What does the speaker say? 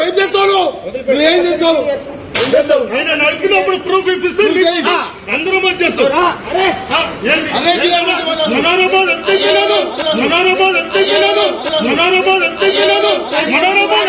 ఏం చేస్తాడు ఏం చేస్తావు ఆయన నడిపినప్పుడు ప్రూఫ్ ఇప్పిస్తే అందరూ మంది చేస్తారు రా, అరే ఆ, ఏంది? అరే, కిలోమీటర్ వదలు. మనోరమాల్ ఎంపీపీలను మనోరమాల్